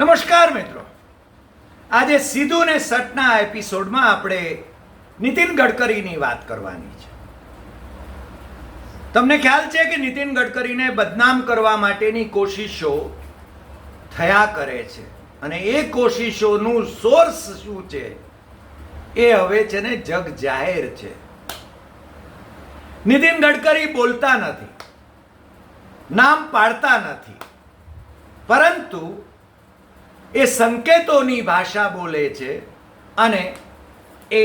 નમસ્કાર મિત્રો. આજે સીધું ને સટના એપિસોડમાં આપણે નીતિન ગડકરીની વાત કરવાની છે. તમને ખ્યાલ છે કે નીતિન ગડકરીને બદનામ કરવા માટેની કોશિશો થયા કરે છે અને એ કોશિશોનું સોર્સ શું છે? એ હવે છે ને જગ જાહેર છે. નીતિન ગડકરી બોલતા નથી. નામ પાડતા નથી. પરંતુ એ સંકેતોની ભાષા બોલે છે અને એ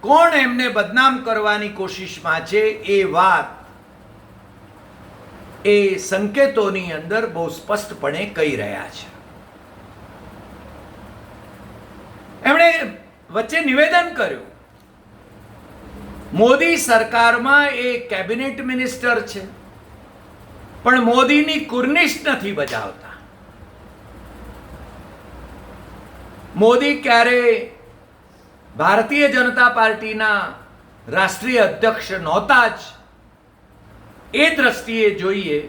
કોણ એમને બદનામ કરવાની કોશિશમાં છે એ વાત એ સંકેતોની અંદર બહુ સ્પષ્ટપણે કહી રહ્યા છે. એમણે વચ્ચે નિવેદન કર્યું, મોદી સરકારમાં એ કેબિનેટ મિનિસ્ટર છે, પણ મોદીની કુર્નિશ નથી બજાવતા. મોદી ક્યારે ભારતીય જનતા પાર્ટીના રાષ્ટ્રીય અધ્યક્ષ નહોતા જ એ દ્રષ્ટિએ જોઈએ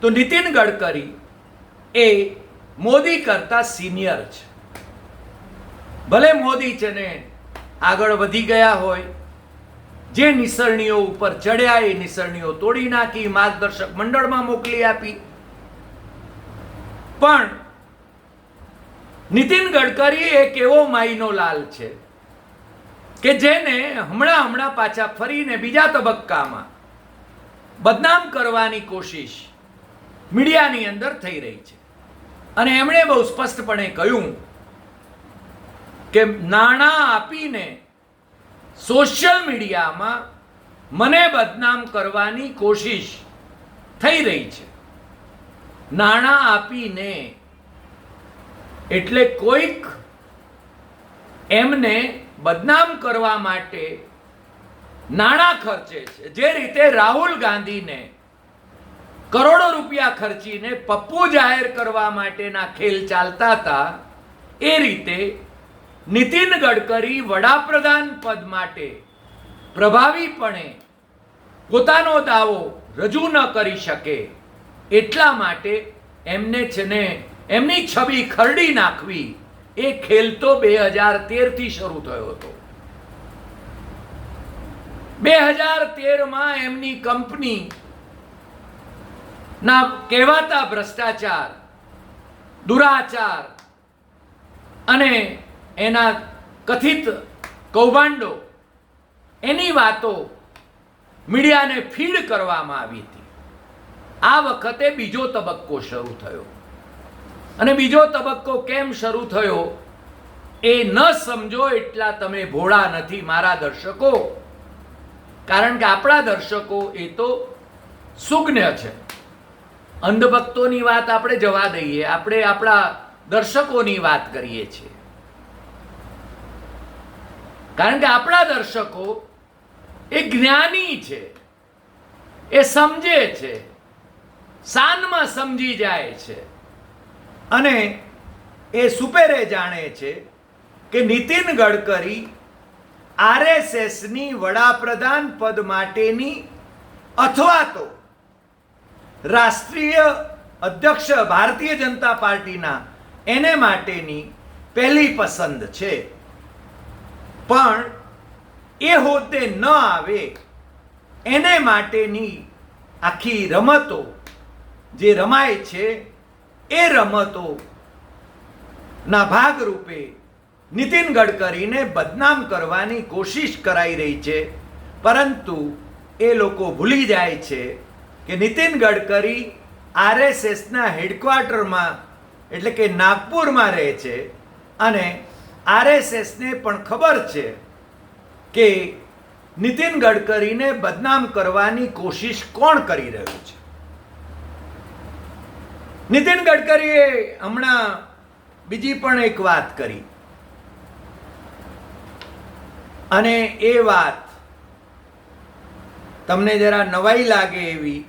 તો નીતિન ગડકરી એ મોદી કરતા સિનિયર છે. ભલે મોદી છે ને આગળ વધી ગયા હોય, જે નિસરણીઓ ઉપર ચડ્યા એ નિસરણીઓ તોડી નાખી, માર્ગદર્શક મંડળમાં મોકલી આપી. પણ નીતિન ગડકરી એક એવો માઈનો લાલ છે કે જેને હમણાં હમણાં પાછા ફરીને બીજા તબક્કામાં બદનામ કરવાની કોશિશ મીડિયાની અંદર થઈ રહી છે. અને એમણે બહુ સ્પષ્ટપણે કહ્યું કે નાણાં આપીને સોશિયલ મીડિયામાં મને બદનામ કરવાની કોશિશ થઈ રહી છે. નાણાં આપીને એટલે કોઈક એમને બદનામ કરવા માટે નાણાં ખર્ચે છે. જે રીતે રાહુલ ગાંધીને કરોડો રૂપિયા ખર્ચીને પપ્પુ જાહેર કરવા માટેના ખેલ ચાલતા હતા, એ રીતે નીતિન ગડકરી વડાપ્રધાન પદ માટે પ્રભાવીપણે પોતાનો દાવો રજૂ ન કરી શકે એટલા માટે એમને છે ને એમની છબી ખરડી નાખવી. એ ખેલ તો બે હજાર તેરથી શરૂ થયો હતો. બે હજાર તેરમાં એમની કંપની ના કહેવાતા ભ્રષ્ટાચાર, દુરાચાર અને એના કથિત કૌભાંડો, એની વાતો મીડિયાને ફીડ કરવામાં આવી હતી. આ વખતે બીજો તબક્કો શરૂ થયો. અને બીજો તબક્કો કેમ શરૂ થયો? એ ન સમજો એટલા તમે ભોળા નથી મારા દર્શકો. કારણ કે આપણા દર્શકો એ તો સુજ્ઞ છે. અંધભક્તોની વાત આપણે જવા દઈએ. આપણે આપણા દર્શકોની વાત કરીએ છીએ. કારણ કે આપણા દર્શકો એ જ્ઞાની છે. એ સમજે છે. સાનમાં સમજી જાય છે. અને એ સુપેરે જાણે છે કે નીતિન ગડકરી આરએસએસની વડાપ્રધાન પદ માટેની અથવા તો રાષ્ટ્રીય અધ્યક્ષ ભારતીય જનતા પાર્ટીના એને માટેની પહેલી પસંદ છે. પણ એ હોદ્દે ન આવે એને માટેની આખી રમતો જે રમાય છે એ રમતો ના ભાગરૂપે નીતિન ગડકરીને બદનામ કરવાની કોશિશ કરાઈ રહી છે. પરંતુ એ લોકો ભૂલી જાય છે કે નીતિન ગડકરી આરએસએસના હેડક્વાર્ટરમાં, એટલે કે નાગપુરમાં રહે છે. અને આરએસએસને પણ ખબર છે કે નીતિન ગડકરીને બદનામ કરવાની કોશિશ કોણ કરી રહ્યું છે? નીતિન ગડકરીએ હમણાં બીજી પણ એક વાત કરી. અને એ વાત તમને જરા નવાઈ લાગે એવી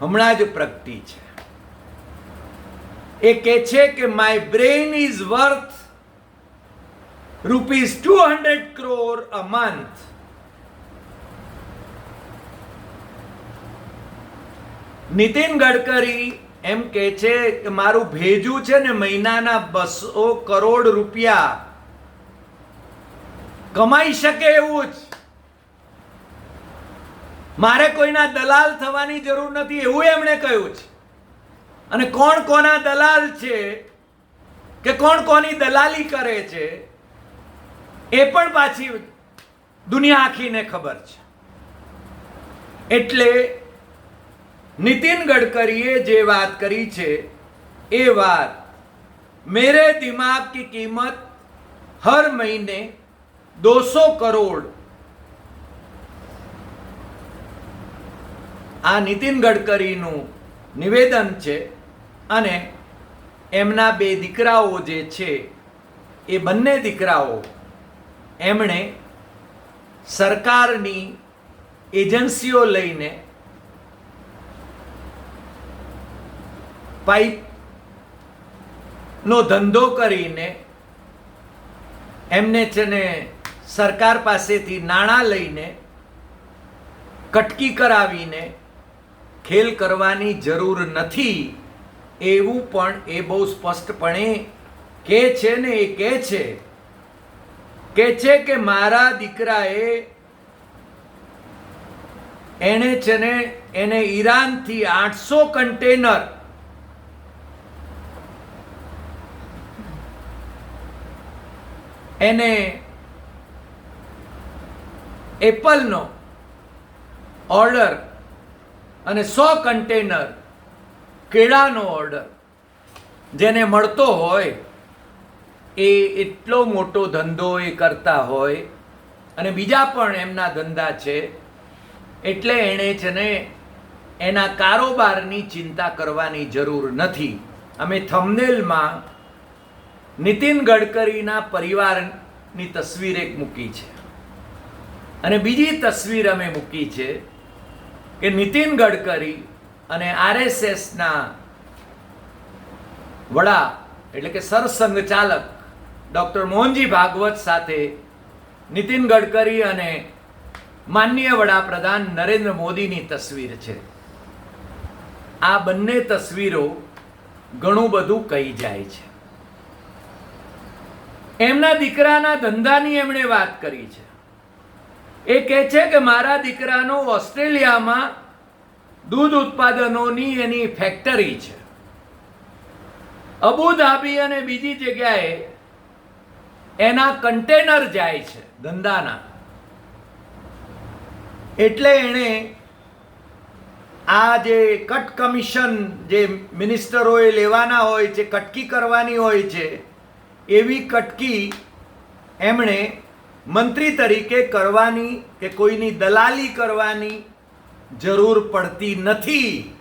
હમણાં જ પ્રગટી છે. એ કહે છે કે my brain is worth rupees two hundred crore a month Nitin Gadkari એમ કે છે કે મારું ભેજું છે ને મહિનાના બસો કરોડ રૂપિયા. કમાઈ શકે એવું જ. મારે કોઈના દલાલ થવાની જરૂર નથી એવું એમણે કહ્યું છે. અને કોણ કોના દલાલ છે કે કોણ કોની દલાલી કરે છે એ પણ પાછી દુનિયા આખીને ખબર છે. એટલે નીતિન ગડકરીએ જે વાત કરી છે એ વાત મેરે દિમાગ की कीमत हर महीने 200 करोड़ આ નીતિન ગડકરીનું નિવેદન છે અને એમના બે દીકરાઓ જે છે એ બંને દીકરાઓ એમણે સરકારની એજન્સીઓ લઈને પાઇપ નો ધંધો કરીને એમને છે ને સરકાર પાસેથી નાણાં લઈને કટકી કરાવીને ખેલ કરવાની જરૂર નથી, એવું પણ એ બહુ સ્પષ્ટપણે કે છે ને એ કહે છે. કે છે કે મારા દીકરાએ એણે છે ને એને ઈરાનથી આઠસો કન્ટેનર એને એપલનો ઓર્ડર અને સો કન્ટેનર કેળાનો ઓર્ડર જેને મળતો હોય એ એટલો મોટો ધંધો એ કરતા હોય અને બીજા પણ એમના ધંધા છે એટલે એણે છે ને એના કારોબારની ચિંતા કરવાની જરૂર નથી. અમે થંબનેલમાં નીતિન ગડકરીના પરિવારની તસવીર એક મૂકી છે. અને બીજી તસવીર અમે મૂકી છે કે નીતિન ગડકરી અને આરએસએસના વડા એટલે કે સરસંઘ ચાલક ડૉક્ટર મોહનજી ભાગવત સાથે નીતિન ગડકરી અને માનનીય વડાપ્રધાન નરેન્દ્ર મોદીની તસવીર છે. આ બંને તસવીરો ઘણું બધું કહી જાય છે. એમના દીકરાના ધંધાની એમણે વાત કરી છે. એ કહે છે કે મારા દીકરાનો ઓસ્ટ્રેલિયામાં દૂધ ઉત્પાદનોની એની ફેક્ટરી છે. અબુધાબી અને બીજી જગ્યાએ એના કન્ટેનર જાય છે ધંધાના. એટલે એણે આ જે કટ કમિશન જે મિનિસ્ટરોએ લેવાના હોય છે કટકી કરવાની હોય છે એવી કટકી એમણે મંત્રી તરીકે કરવાની કે કોઈની દલાલી કરવાની જરૂર પડતી નથી.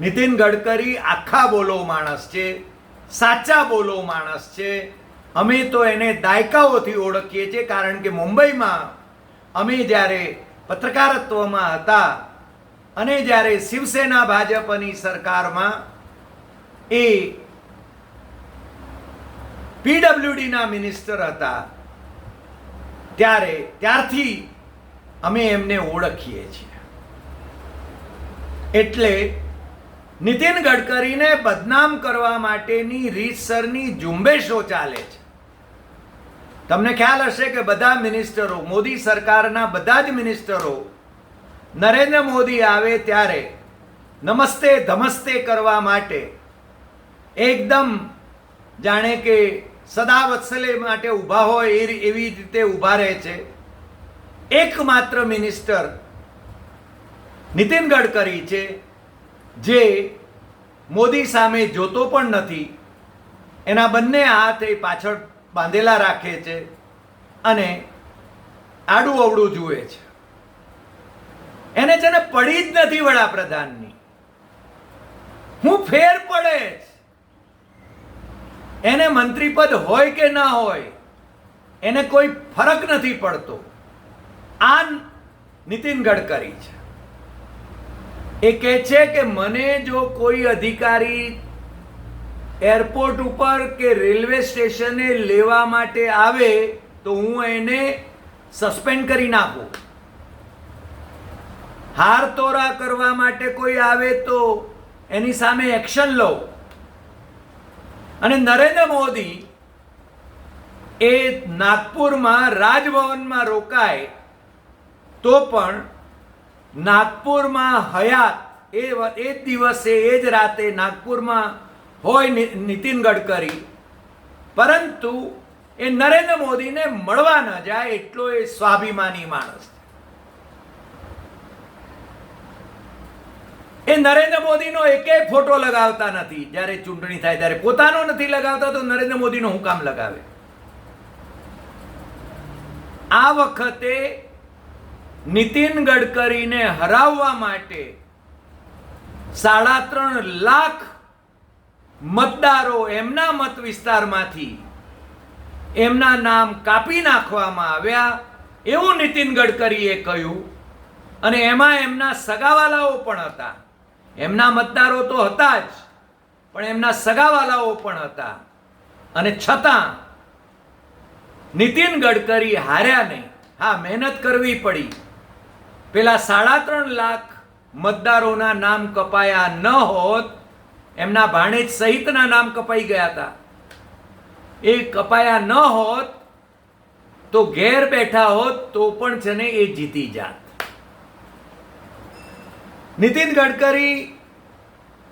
નીતિન ગડકરી આખા બોલો માણસ છે, સાચા બોલો માણસ છે. અમે તો એને દાયકાઓથી ઓળખીએ છીએ કારણ કે મુંબઈમાં અમે જ્યારે પત્રકારત્વમાં હતા અને જ્યારે શિવસેના ભાજપની સરકારમાં એ પીડબ્લ્યુડીના મિનિસ્ટર હતા. ત્યારે, ત્યારથી અમે એમને ઓળખીએ છીએ. એટલે નીતિન ગડકરીને બદનામ કરવા માટેની રીતસરની ઝુંબેશો ચાલે છે. તમને ખ્યાલ હશે કે બધા મિનિસ્ટરો, મોદી સરકારના બધા જ મિનિસ્ટરો નરેન્દ્ર મોદી આવે ત્યારે નમસ્તે ધમસ્તે કરવા માટે એકદમ જાણે કે સદા વત્સલે માટે ઊભા હોય એ એવી રીતે ઊભા રહે છે. એકમાત્ર મિનિસ્ટર નીતિન ગડકરી છે, જે મોદી સામે જોતો પણ નથી. એના બંને હાથ એ પાછળ બાંધેલા રાખે છે અને આડું અવડું જુએ છે. એને છે ને પડી જ નથી વડાપ્રધાનની. હું ફેર પડે એને મંત્રી પદ હોય કે ના હોય, એને કોઈ ફરક નથી પડતો. આ નીતિન ગડકરી છે. એ કહે છે કે મને જો કોઈ અધિકારી એરપોર્ટ ઉપર કે રેલવે સ્ટેશને લેવા માટે આવે, તો હું એને સસ્પેન્ડ કરી નાખું. હાર તોરા કરવા માટે કોઈ આવે તો એની સામે એક્શન લો અને નરેન્દ્ર મોદી એ નાગપુરમાં રાજભવનમાં રોકાય તો પણ નાગપુરમાં હયાત એ એ દિવસે, એ જ રાતે નાગપુરમાં હોય નીતિન ગડકરી પરંતુ એ નરેન્દ્ર મોદીને મળવા ન જાય એટલો એ સ્વાભિમાની માણસ છે. એ નરેન્દ્ર મોદીનો એકેય ફોટો લગાવતા નથી. જ્યારે ચૂંટણી થાય, ત્યારે પોતાનો નથી લગાવતા, તો નરેન્દ્ર મોદીનો હું કામ લગાવે? આ વખતે નીતિન ગડકરીને હરાવવા માટે સાડા ત્રણ લાખ મતદારો એમના મત વિસ્તારમાંથી એમના નામ કાપી નાખવામાં આવ્યા. એવું નીતિન ગડકરીએ કહ્યું. અને એમાં એમના સગાવાલાઓ પણ હતા. એમના મતદારો તો હતા જ, પણ એમના સગાવાલાઓ પણ હતા. અને છતાં નીતિન ગડકરી હાર્યા નહીં. હા, મહેનત કરવી પડી. પેલા સાડા ત્રણ લાખ મતદારોના નામ કપાયા ન હોત, એમના ભાણેજ સહિતના નામ કપાઈ ગયા હતા. એ કપાયા ન હોત, તો ઘેર બેઠા હોત, તો પણ છે ને એ જીતી જાત. નીતિન ગડકરી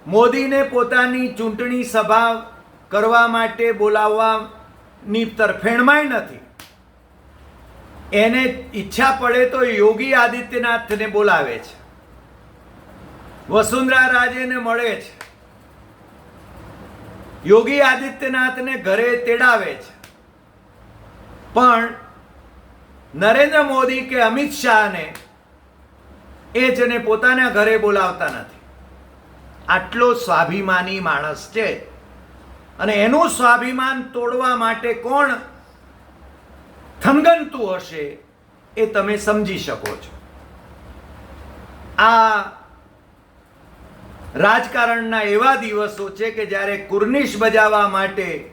મોદીને પોતાની ચૂંટણી સભા કરવા માટે બોલાવવાની તરફેણમાંય નથી. એને ઈચ્છા પડે તો યોગી આદિત્યનાથને બોલાવે છે. વસુંધરા રાજેને મળે છે. યોગી આદિત્યનાથને ઘરે તેડાવે છે. પણ નરેન્દ્ર મોદી કે અમિત શાહને એ જેને પોતાના ઘરે બોલાવતા નથી. આટલો સ્વાભિમાની માણસ છે. અને એનું સ્વાભિમાન તોડવા માટે કોણ થનગનતું હશે એ તમે સમજી શકો છો. આ રાજકારણના એવા દિવસો છે કે જ્યારે કુર્નિશ બજાવવા માટે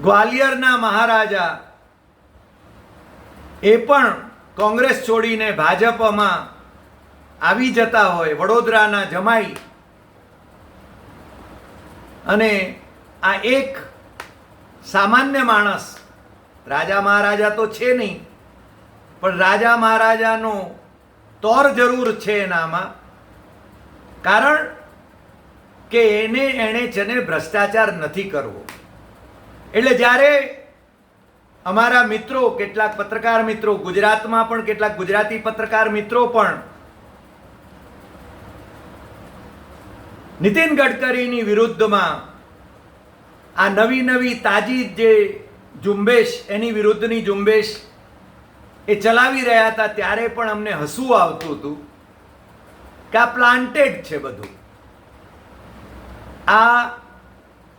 ગ્વાલિયરના મહારાજા એ પણ કોંગ્રેસ છોડીને ભાજપમાં આવી જતા હોય, વડોદરાના જમાઈ. અને આ એક સામાન્ય માણસ, રાજા મહારાજા તો છે નહીં, પણ રાજા મહારાજાનો તોર જરૂર છે એનામાં, કારણ કે એને એણે છે ભ્રષ્ટાચાર નથી કરવો. એટલે જ્યારે અમારા મિત્રો, કેટલાક પત્રકાર મિત્રો, ગુજરાતમાં પણ કેટલાક ગુજરાતી પત્રકાર મિત્રો પણ નીતિન ગડકરીની વિરુદ્ધમાં આ નવી નવી તાજી જે ઝુંબેશ, એની વિરુદ્ધની ઝુંબેશ એ ચલાવી રહ્યા હતા, ત્યારે પણ અમને હસવું આવતું હતું કે આ પ્લાન્ટેડ છે બધું. આ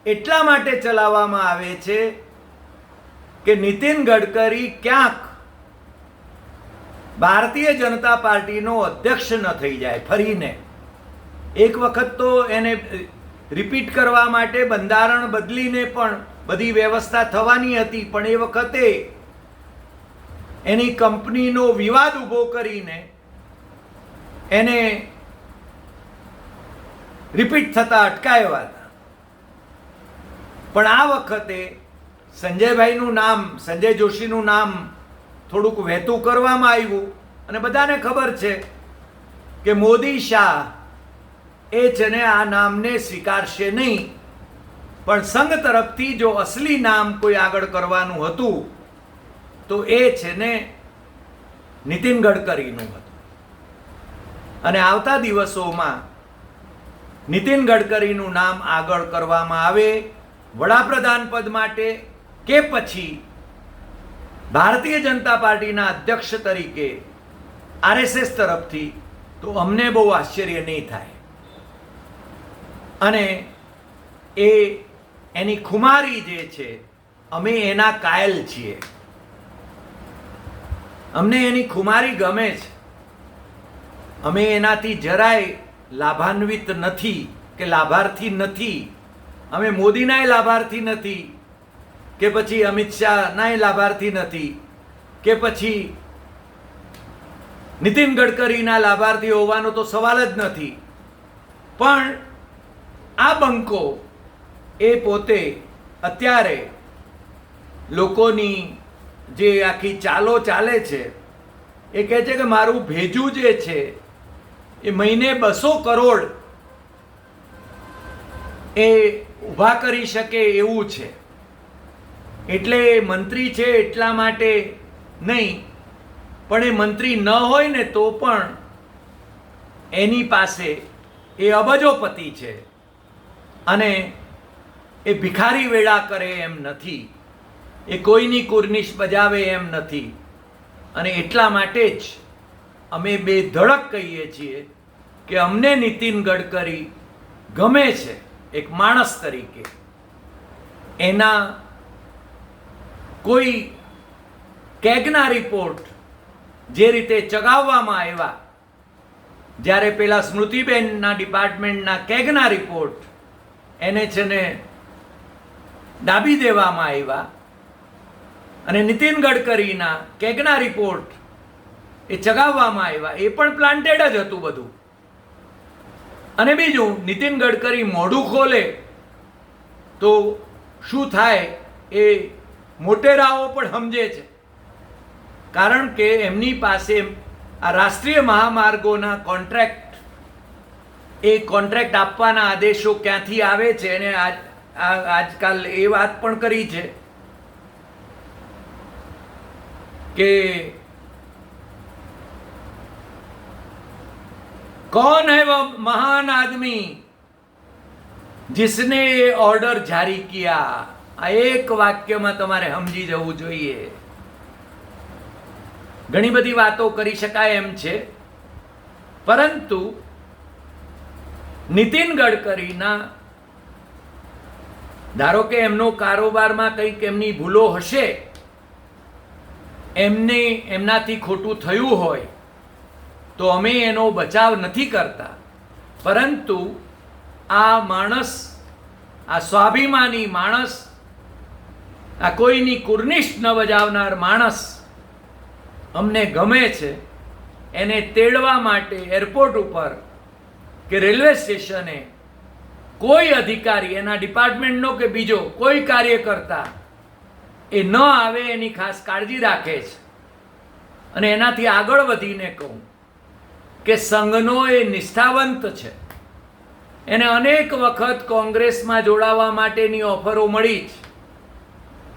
એટલા માટે ચલાવવામાં આવે છે કે નીતિન ગડકરી ક્યાંક ભારતીય જનતા પાર્ટીનો અધ્યક્ષ ન થઈ જાય ફરીને. એક વખત તો એને રિપીટ કરવા માટે બંધારણ બદલીને પણ બધી વ્યવસ્થા થવાની હતી, પણ એ વખતે એની કંપનીનો વિવાદ ઊભો કરીને એને રિપીટ થતા અટકાવ્યા હતા. પણ આ વખતે સંજયભાઈનું નામ, સંજય જોશીનું નામ થોડુંક વહેતું કરવામાં આવ્યું અને બધાને ખબર છે કે મોદી શાહ એ છે ને આ નામને સ્વીકારશે નહીં. પણ સંઘ તરફથી જો અસલી નામ કોઈ આગળ કરવાનું હતું, તો એ છે ને નીતિન ગડકરીનું હતું. અને આવતા દિવસોમાં નીતિન ગડકરીનું નામ આગળ કરવામાં આવે, વડાપ્રધાન પદ માટે કે પછી ભારતીય જનતા પાર્ટીના અધ્યક્ષ તરીકે આરએસએસ તરફથી તો અમને બહુ આશ્ચર્ય નહીં થાય. અને એ એની ખુમારી જે છે, અમે એના કાયલ છીએ. અમને એની ખુમારી ગમે છે. અમે એનાથી જરાય લાભાન્વિત નથી કે લાભાર્થી નથી. અમે મોદીનાય લાભાર્થી નથી. કે પછી અમિત શાહ નાય લાભાર્થી નથી, કે પછી નીતિન ગડકરીના લાભાર્થી હોવાનો તો સવાલ જ નથી. પણ આ બંકો એ પોતે અત્યારે લોકોની જે આખી ચાલો ચાલે છે, એ કહે છે કે મારું ભેજું જે છે, એ મહિને બસો કરોડ એ ઊભા કરી શકે એવું છે. એટલે મંત્રી છે એટલા માટે નહીં. પણ એ મંત્રી ન હોય ને તો પણ એની પાસે એ અબજોપતિ છે. અને એ ભિખારી વેળા કરે એમ નથી. એ કોઈની કુર્નિશ બજાવે એમ નથી. અને એટલા માટે જ અમે બે ધડક કહીએ છીએ કે અમને નીતિન ગડકરી ગમે છે, એક માણસ તરીકે. એના કોઈ કેગના રિપોર્ટ જે રીતે ચગાવવામાં આવ્યા, જ્યારે પેલા સ્મૃતિબેનના ડિપાર્ટમેન્ટના કેગના રિપોર્ટ એને છે ને દાબી દેવામાં આવ્યા અને નીતિન ગડકરીના કેગના રિપોર્ટ એ ચગાવવામાં આવ્યા. એ પણ પ્લાન્ટેડ જ હતું બધું. અને બીજું, નીતિન ગડકરી મોઢું ખોલે તો શું થાય એ મોટેરાઓ પણ સમજે છે કારણ કે એમની પાસે આ રાષ્ટ્રીય મહામાર્ગોના કોન્ટ્રાક્ટ એ કોન્ટ્રાક્ટ આપવાના આદેશો ક્યાંથી આવે છે અને આજ આ- આજકાલ એ વાત પણ કરી છે કે कौन है वो महान आदमी जिसने ये ऑर्डर जारी किया આ એક વાક્યમાં તમારે સમજી જવું જોઈએ. ઘણી બધી વાતો કરી શકાય એમ છે. પરંતુ નીતિન ગડકરીના ધારો કે એમનો કારોબારમાં કંઈક એમની ભૂલો હશે, એમને એમનાથી ખોટું થયું હોય, તો અમે એનો બચાવ નથી કરતા. પરંતુ આ માણસ, આ સ્વાભિમાની માણસ આ કોઈની કુર્નિશ ન બજાવનાર માણસ અમને ગમે છે, એને તેડવા માટે એરપોર્ટ ઉપર કે રેલવે સ્ટેશને કોઈ અધિકારી, એના ડિપાર્ટમેન્ટનો કે બીજો કોઈ કાર્યકર્તા એ ન આવે, એની ખાસ કાળજી રાખે છે. અને એનાથી આગળ વધીને કહું કે સંઘનો એ નિષ્ઠાવંત છે. એને અનેક વખત કોંગ્રેસમાં જોડાવા માટેની ઓફરો મળી જ.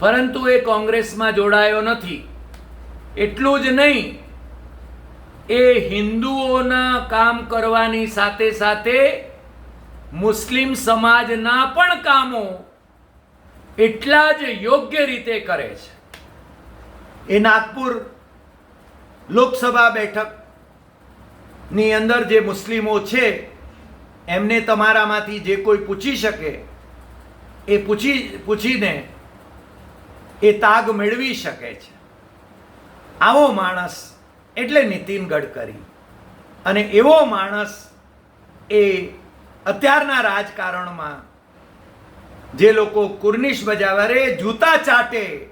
પરંતુ એ કોંગ્રેસમાં જોડાયો નથી. એટલું જ નહીં, એ હિન્દુઓના કામ કરવાની સાથે સાથે મુસ્લિમ સમાજના પણ કામો એટલા જ યોગ્ય રીતે કરે છે. એ નાગપુર લોકસભા બેઠકની અંદર જે મુસ્લિમો છે, એમને તમારામાંથી જે કોઈ પૂછી શકે, એ પૂછી પૂછીને એ તાગ મેળવી શકે છે. આવો માણસ એટલે નીતિન ગડકરી. અને એવો માણસ એ અત્યારના રાજકારણમાં જે લોકો કુર્નિશ બજાવે રે, જૂતા ચાટે,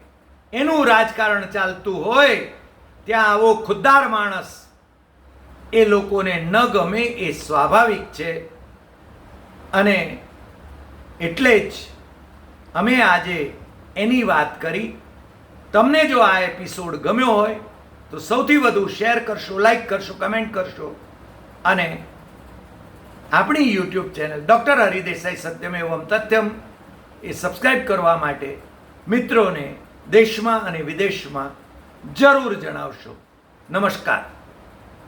એનું રાજકારણ ચાલતું હોય, ત્યાં આવો ખુદ્દાર માણસ એ લોકોને ન ગમે એ સ્વાભાવિક છે. અને એટલે જ અમે આજે એની વાત કરી. તમને જો આ એપિસોડ ગમ્યો હોય, તો સૌથી વધુ શેર કરશો લાઈક કરશો કમેન્ટ કરશો. અને આપણી યુટ્યુબ ચેનલ ડૉક્ટર હરિદેસાઈ સત્યમેવમ તથ્યમ એ સબસ્ક્રાઈબ કરવા માટે મિત્રોને દેશમાં અને વિદેશમાં જરૂર જણાવશો. નમસ્કાર.